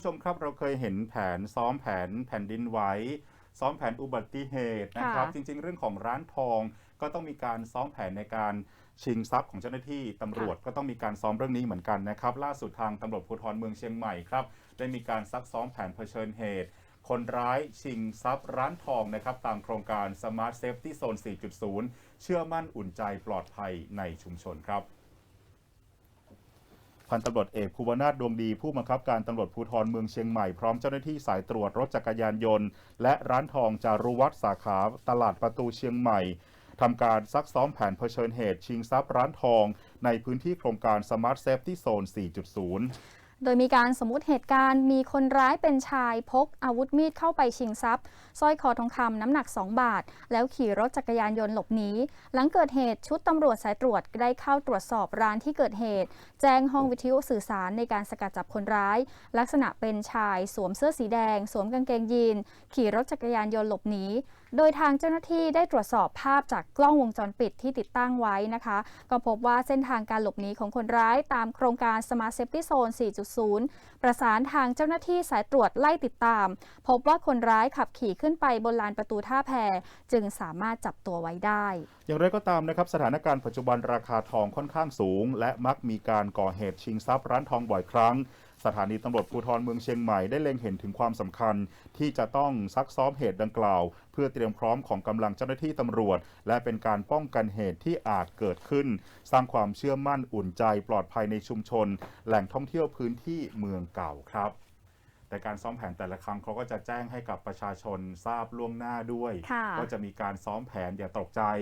ผู้ชมครับเราเคยเห็นแผนซ้อมแผนแผ่นดินไหวซ้อมแผนอุบัติเหตุนะครับค่ะจริง ๆ เรื่องของร้านทองก็ต้องมีการซ้อมแผนในการชิงทรัพย์ของเจ้าหน้าที่ตำรวจก็ต้องมีการซ้อมเรื่องนี้เหมือนกันนะครับ ล่าสุดทางตำรวจภูธรเมืองเชียงใหม่ครับได้มีการซักซ้อมแผนเผชิญเหตุ คนร้ายชิงทรัพย์ร้านทองนะครับตามโครงการ Smart Safety Zone 4.0 เชื่อมั่นอุ่นใจปลอดภัยในชุมชนครับ พันตำรวจเอกภูวนาถดวงดี ผู้บังคับการตำรวจภูธรเมืองเชียงใหม่พร้อมเจ้าหน้าที่สายตรวจรถจักรยานยนต์ และร้านทองจารุวัฒสาขาตลาดประตูเชียงใหม่ทำการซักซ้อมแผนเผชิญเหตุชิงทรัพย์ร้านทอง ในพื้นที่โครงการ Smart Safety Zone 4.0 โดยมีการสมมติเหตุการณ์มีคนร้ายเป็นชายพกอาวุธมีดเข้าไปชิงทรัพย์สร้อยคอทองคำน้ำหนัก 2 บาท แล้วขี่รถจักรยานยนต์หลบหนีหลังเกิดเหตุชุดตำรวจสายตรวจได้เข้าตรวจสอบร้านที่เกิดเหตุ แจ้งห้องวิทยุสื่อสารในการสกัดจับคนร้าย ลักษณะเป็นชายสวมเสื้อสีแดง สวมกางเกงยีน ขี่รถจักรยานยนต์หลบหนีโดยทางเจ้าหน้าที่ได้ตรวจสอบภาพจากกล้องวงจรปิดที่ติดตั้งไว้นะคะ ก็พบว่าเส้นทางการหลบหนีของคนร้ายตามโครงการ Smart Safety Zone 4.0ประสานทางเจ้าหน้าที่สายตรวจไล่ติดตาม พบว่าคนร้ายขับขี่ขึ้นไปบนลานประตูท่าแพ จึงสามารถจับตัวไว้ได้ อย่างไรก็ตามนะครับสถานการณ์ปัจจุบันราคาทองค่อนข้างสูง และมักมีการก่อเหตุชิงทรัพย์ร้านทองบ่อยครั้ง สถานีตำรวจภูธรเมืองเชียงใหม่ได้เล็งเห็นถึงความสำคัญ ที่จะต้องซักซ้อมเหตุดังกล่าว เพื่อเตรียมพร้อมของกำลังเจ้าหน้าที่ตำรวจ และเป็นการป้องกันเหตุที่อาจเกิดขึ้น สร้างความเชื่อมั่นอุ่นใจปลอดภัยในชุมชน แหล่งท่องเที่ยวพื้นที่เมืองเก่าครับแต่การซ้อมแผนแต่ละครั้งเขาก็จะแจ้งให้กับประชาชนทราบล่วงหน้าด้วยค่ะว่าจะมีการซ้อมแผนอย่าตกใจ